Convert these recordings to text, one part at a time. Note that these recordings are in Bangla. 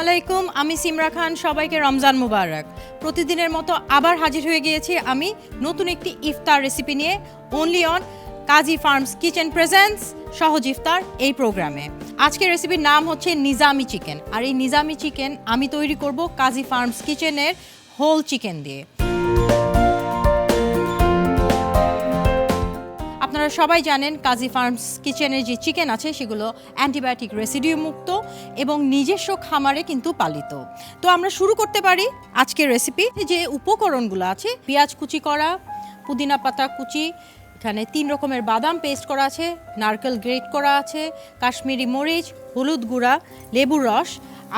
আমি সিমরা খান, সবাইকে রমজান মুবারক। প্রতিদিনের মতো আবার হাজির হয়ে গিয়েছি আমি নতুন একটি ইফতার রেসিপি নিয়ে only on Kazi Farms Kitchen presents সহজ ইফতার এই প্রোগ্রামে। আজকের রেসিপির নাম হচ্ছে নিজামি চিকেন। আর এই নিজামি চিকেন আমি তৈরি করব কাজী ফার্মস কিচেনের হোল চিকেন দিয়ে। আপনারা সবাই জানেন কাজী ফার্মস কিচেনের যে চিকেন আছে, সেগুলো অ্যান্টিবায়োটিক রেসিডিউ মুক্ত এবং নিজস্ব খামারে কিন্তু পালিত। তো আমরা শুরু করতে পারি আজকের রেসিপি যে উপকরণগুলো আছে, পেঁয়াজ কুচি করা, পুদিনা পাতা কুচি, এখানে তিন রকমের বাদাম পেস্ট করা আছে, নারকেল গ্রেট করা আছে, কাশ্মীরি মরিচ, হলুদ গুঁড়া লেবুর রস,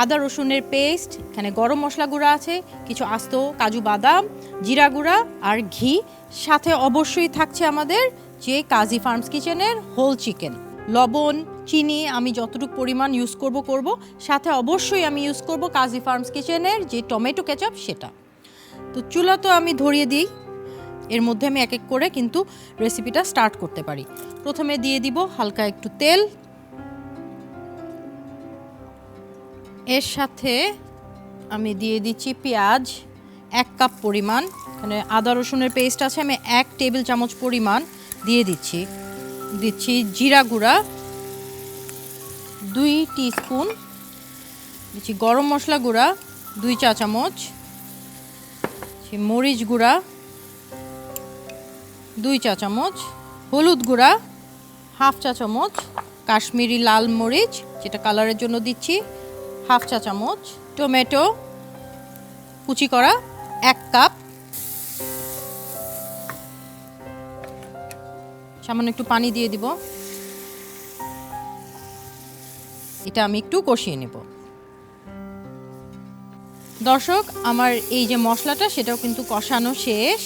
আদা রসুনের পেস্ট এখানে গরম মশলা গুঁড়া আছে, কিছু আস্ত কাজু বাদাম, জিরা গুঁড়া আর ঘি। সাথে অবশ্যই থাকছে আমাদের যে কাজী ফার্মস কিচেনের হোল চিকেন। লবণ, চিনি আমি যতটুকু পরিমাণ ইউজ করব করব। সাথে অবশ্যই আমি ইউজ করব কাজী ফার্মস কিচেনের যে টমেটো কেচাপ সেটা। তো চুলা তো আমি ধরিয়ে দিই। এর মধ্যে আমি এক এক করে কিন্তু রেসিপিটা স্টার্ট করতে পারি। প্রথমে দিয়ে দিব হালকা একটু তেল। এর সাথে আমি দিয়ে দিচ্ছি পেঁয়াজ, এক কাপ পরিমাণ। মানে আদা রসুনের পেস্ট আছে, আমি এক টেবিল চামচ পরিমাণ। দিয়ে দিচ্ছি। দিচ্ছি জিরা গুঁড়া, দুই স্পুন দিচ্ছি গরম মশলা গুঁড়া, দুই চা চামচ মরিচ গুঁড়া, দুই চা চামচ, হলুদ গুঁড়া, হাফ চা চামচ, কাশ্মীরি লাল মরিচ, যেটা কালারের জন্য দিচ্ছি, হাফ চা চামচ, টমেটো, কুচি করা এক কাপ সামান্য একটু পানি দিয়ে দিব। এটা আমি একটু কষিয়ে নেব। দর্শক, আমার এই যে মশলাটা, সেটাও কিন্তু কষানো শেষ।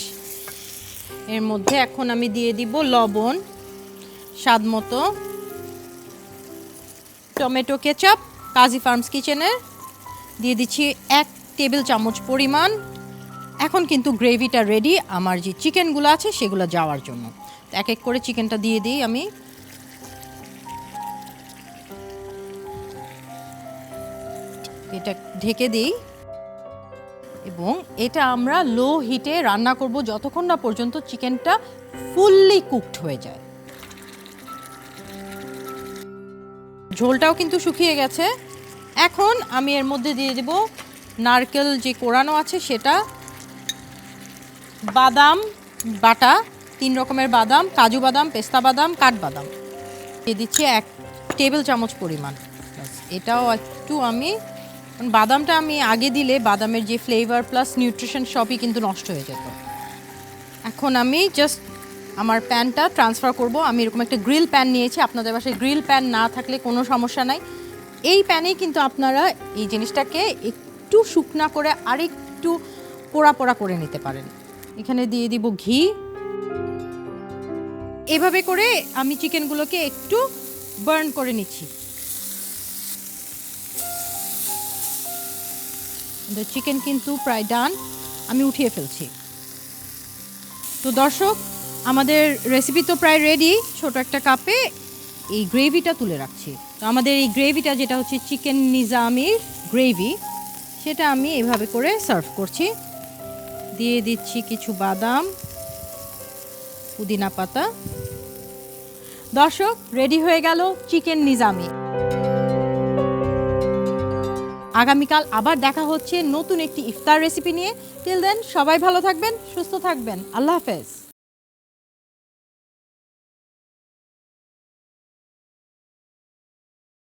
এর মধ্যে এখন আমি দিয়ে দিব লবণ, স্বাদ মতো। টমেটো কেচাপ, কাজী ফার্মস কিচেনের দিয়ে দিচ্ছি এক টেবিল চামচ পরিমাণ। এখন কিন্তু গ্রেভিটা রেডি। আমার যে চিকেনগুলো আছে, সেগুলো যাওয়ার জন্য। এক এক করে চিকেনটা দিয়ে দিই আমি। এটা ঢেকে দিই। এবং এটা আমরা লো হিটে রান্না করব যতক্ষণ না পর্যন্ত চিকেনটা ফুললি কুকড হয়ে যায়। ঝোলটাও কিন্তু শুকিয়ে গেছে। এখন আমি এর মধ্যে দিয়ে দেব নারকেল যে কোরানো আছে সেটা, বাদাম, বাটা তিন রকমের বাদাম, কাজু বাদাম, পেস্তা বাদাম কাঠবাদাম দিয়ে দিচ্ছি এক টেবিল চামচ পরিমাণ। এটাও একটু আমি, বাদামটা আমি আগে দিলে বাদামের যে ফ্লেভার প্লাস নিউট্রিশন সবই কিন্তু নষ্ট হয়ে যেত। এখন আমি জাস্ট আমার প্যানটা ট্রান্সফার করব। আমি এরকম একটা গ্রিল প্যান নিয়েছি। আপনাদের বাসায় গ্রিল প্যান না থাকলে কোনো সমস্যা নাই। এই প্যানেই কিন্তু আপনারা এই জিনিসটাকে একটু শুকনা করে আরেকটু পোড়া পোড়া করে নিতে পারেন। এখানে দিয়ে দিব ঘি। এভাবে করে আমি চিকেনগুলোকে একটু বার্ন করে নিচ্ছি। চিকেন কিন্তু প্রায় ডান, আমি উঠিয়ে ফেলছি। তো দর্শক, আমাদের রেসিপি তো প্রায় রেডি ছোট একটা কাপে এই গ্রেভিটা তুলে রাখছি। তো আমাদের এই গ্রেভিটা যেটা হচ্ছে চিকেন নিজামির গ্রেভি সেটা আমি এভাবে করে সার্ভ করছি। দিয়ে দিচ্ছি কিছু বাদাম। পুদিনা পাতা। দর্শক, রেডি হয়ে গেল চিকেন নিজামি। আগামীকাল আবার দেখা হচ্ছে নতুন একটি ইফতার রেসিপি নিয়ে। টিল দেন সবাই ভালো থাকবেন, সুস্থ থাকবেন। আল্লাহ হাফেজ।